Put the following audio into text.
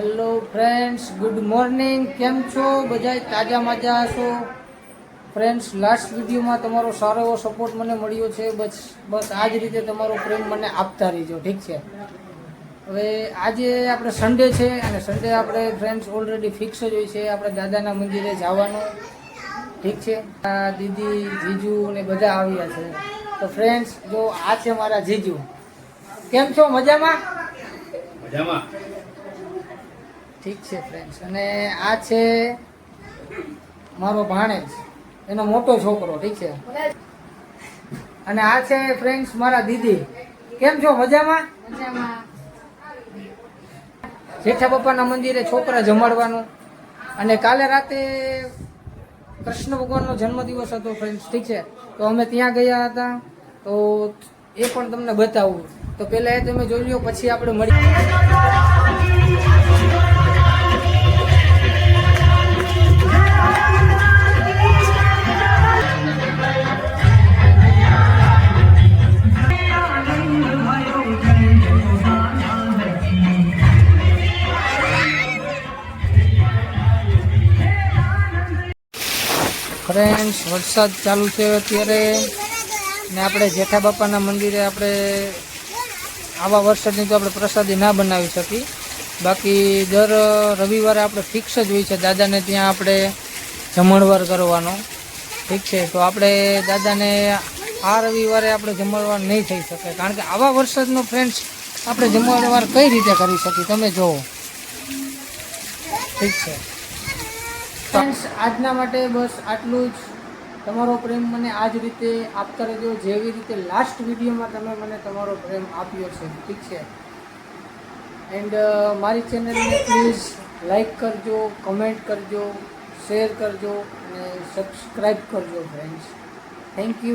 Hello friends good morning કેમ છો? બધા તાજા માજા હશો? ફ્રેન્ડ્સ લાસ્ટ વિડીયોમાં તમારો સારો એવો સપોર્ટ મને મળ્યો છે. બસ બસ આ જ રીતે તમારો પ્રેમ મને આપતા રહીજો. ઠીક છે? હવે આજે આપણે સન્ડે છે અને સન્ડે આપણે ફ્રેન્ડ્સ ઓલરેડી ફિક્સ જ હોય છે. આપણે દાદાના મંદિરે જવાનું. ઠીક છે? આ દીદી, જીજુ ને બધા આવ્યા છે. તો ફ્રેન્ડ્સ જો આ છે મારા જીજુ. કેમ છો? મજામાં? મજામાં. ઠીક છે ફ્રેન્ડ્સ અને આ છે મારો ભાણેજ. એનો મોટો છોકરો ઠીક છે. અને આ છે ફ્રેન્ડ્સ મારા દીદી. કેમ છો? મજામાં? જેઠા બાપાના મંદિરે છોકરા જમાડવાનું. અને કાલે રાતે કૃષ્ણ ભગવાનનો જન્મદિવસ હતો ફ્રેન્ડ્સ ઠીક છે. તો અમે ત્યાં ગયા હતા. તો એ પણ તમને બતાવું. તો પહેલાં એ તમે જોઈ લો પછી આપણે મળી ફ્રેન્ડ્સ, વરસાદ ચાલુ છે અત્યારે. ને આપણે જેઠા બાપાના મંદિરે આપણે આવા વરસાદની તો આપણે પ્રસાદી ના બનાવી શકી. બાકી દર રવિવારે આપણે ફિક્સ જ હોય છે. દાદાને ત્યાં આપણે જમણવાર કરવાનો. ઠીક છે? તો આપણે દાદાને આ રવિવારે આપણે જમણવાર નહીં થઈ શકે. કારણ કે આવા વરસાદનો ફ્રેન્ડ્સ આપણે જમણવાર કઈ રીતે કરી શકીએ? તમે જુઓ ઠીક છે? ફ્રેન્ડ્સ આજના માટે બસ આટલું જ. તમારો પ્રેમ મને આ જ રીતે આપતા રહેજો. જેવી રીતે લાસ્ટ વિડીયોમાં તમે મને તમારો પ્રેમ આપ્યો છે. ઠીક છે? એન્ડ મારી ચેનલને પ્લીઝ લાઈક કરજો કમેન્ટ કરજો શેર કરજો, અને સબસ્ક્રાઈબ કરજો ફ્રેન્ડ્સ થેન્ક યુ